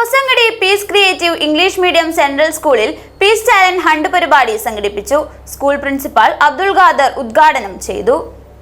Hosangadi peace creative English medium central സ്കൂളിൽ peace talent hunt പരിപാടി സംഘടിപ്പിച്ചു. സ്കൂൾ പ്രിൻസിപ്പാൾ അബ്ദുൾ ഖാദർ ഉദ്ഘാടനം ചെയ്തു.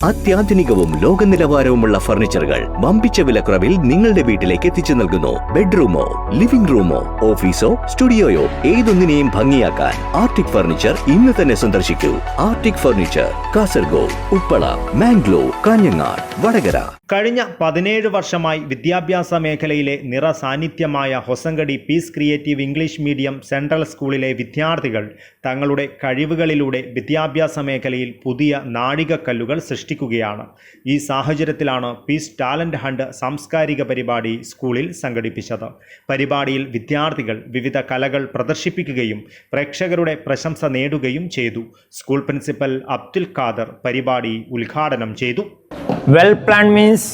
അത്യാധുനികവും ലോക നിലവാരവുമുള്ള ഫർണിച്ചറുകൾ വമ്പിച്ച വിലക്കുറവിൽ നിങ്ങളുടെ വീട്ടിലേക്ക് എത്തിച്ചു നൽകുന്നു. ബെഡ്റൂമോ ലിവിംഗ് റൂമോ ഓഫീസോ സ്റ്റുഡിയോയോ ഏതൊന്നിനെയും ഭംഗിയാക്കാൻ ആർട്ടിക് ഫർണിച്ചർ ഇന്ന് തന്നെ സന്ദർശിക്കൂ. Arctic furniture Kasaragod Uppala Mangalore Kanhangad Vadakara. കഴിഞ്ഞ പതിനേഴ് വർഷമായി വിദ്യാഭ്യാസ മേഖലയിലെ നിറ സാന്നിധ്യമായ Hosangadi peace creative English medium central സ്കൂളിലെ വിദ്യാർത്ഥികൾ തങ്ങളുടെ കഴിവുകളിലൂടെ വിദ്യാഭ്യാസ മേഖലയിൽ പുതിയ നാഴികക്കല്ലുകൾ സൃഷ്ടിക്കുകയാണ്. ഈ സാഹചര്യത്തിലാണ് പീസ് ടാലന്റ് ഹണ്ട് സാംസ്കാരിക പരിപാടി സ്കൂളിൽ സംഘടിപ്പിച്ചത്. പരിപാടിയിൽ വിദ്യാർത്ഥികൾ വിവിധ കലകൾ പ്രദർശിപ്പിക്കുകയും പ്രേക്ഷകരുടെ പ്രശംസ നേടുകയും ചെയ്തു. സ്കൂൾ പ്രിൻസിപ്പൽ അബ്ദുൽ ഖാദർ പരിപാടി ഉദ്ഘാടനം ചെയ്തു. Well plan means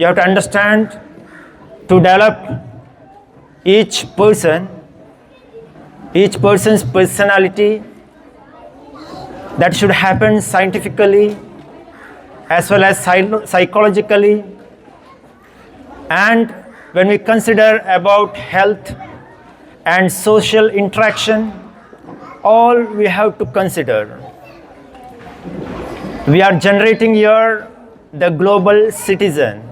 you have to understand to develop each person each persons personality that should happen scientifically as well as psychologically and when we consider about health and social interaction all we have to consider we are generating here the global citizen.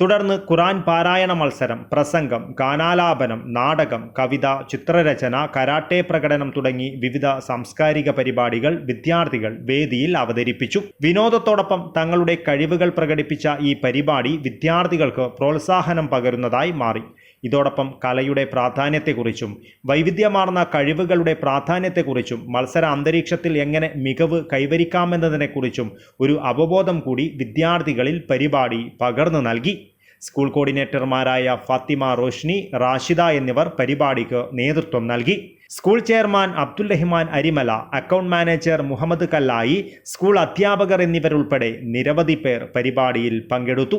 തുടർന്ന് ഖുറാൻ പാരായണ മത്സരം പ്രസംഗം ഗാനാലാപനം നാടകം കവിത ചിത്രരചന karate പ്രകടനം തുടങ്ങി വിവിധ സാംസ്കാരിക പരിപാടികൾ വിദ്യാർത്ഥികൾ വേദിയിൽ അവതരിപ്പിച്ചു. വിനോദത്തോടൊപ്പം തങ്ങളുടെ കഴിവുകൾ പ്രകടിപ്പിച്ച ഈ പരിപാടി വിദ്യാർത്ഥികൾക്ക് പ്രോത്സാഹനം പകരുന്നതായി മാറി. ഇതോടൊപ്പം കലയുടെ പ്രാധാന്യത്തെക്കുറിച്ചും വൈവിധ്യമാർന്ന കഴിവുകളുടെ പ്രാധാന്യത്തെക്കുറിച്ചും മത്സര അന്തരീക്ഷത്തിൽ എങ്ങനെ മികവ് കൈവരിക്കാമെന്നതിനെക്കുറിച്ചും ഒരു അവബോധം കൂടി വിദ്യാർത്ഥികളിൽ പരിപാടി പകർന്നു നൽകി. സ്കൂൾ കോർഡിനേറ്റർമാരായ ഫാത്തിമ റോഷ്നി റാഷിദ എന്നിവർ പരിപാടിക്ക് നേതൃത്വം നൽകി. School chairman Abdul Rahman Arimala account manager Muhammad Kallayi school അധ്യാപകർ എന്നിവരുൾപ്പെടെ നിരവധി പേർ പരിപാടിയിൽ പങ്കെടുത്തു.